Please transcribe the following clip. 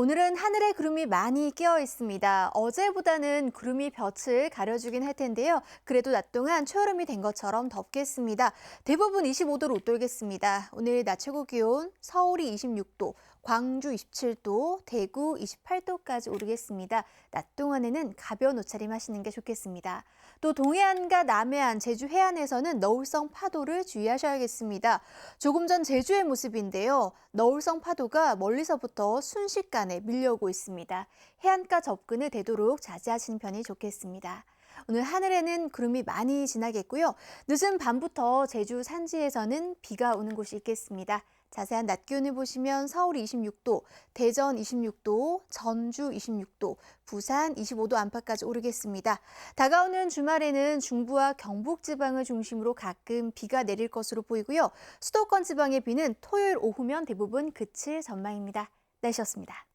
오늘은 하늘에 구름이 많이 끼어 있습니다. 어제보다는 구름이 볕을 가려주긴 할 텐데요. 그래도 낮 동안 초여름이 된 것처럼 덥겠습니다. 대부분 25도로 웃돌겠습니다. 오늘 낮 최고 기온 서울이 26도, 광주 27도, 대구 28도까지 오르겠습니다. 낮 동안에는 가벼운 옷차림 하시는 게 좋겠습니다. 또 동해안과 남해안, 제주 해안에서는 너울성 파도를 주의하셔야겠습니다. 조금 전 제주의 모습인데요. 너울성 파도가 멀리서부터 순식간에 밀려오고 있습니다. 해안가 접근을 되도록 자제하시는 편이 좋겠습니다. 오늘 하늘에는 구름이 많이 지나겠고요. 늦은 밤부터 제주 산지에서는 비가 오는 곳이 있겠습니다. 자세한 낮 기온을 보시면 서울 26도, 대전 26도, 전주 26도, 부산 25도 안팎까지 오르겠습니다. 다가오는 주말에는 중부와 경북 지방을 중심으로 가끔 비가 내릴 것으로 보이고요. 수도권 지방의 비는 토요일 오후면 대부분 그칠 전망입니다. 날씨였습니다.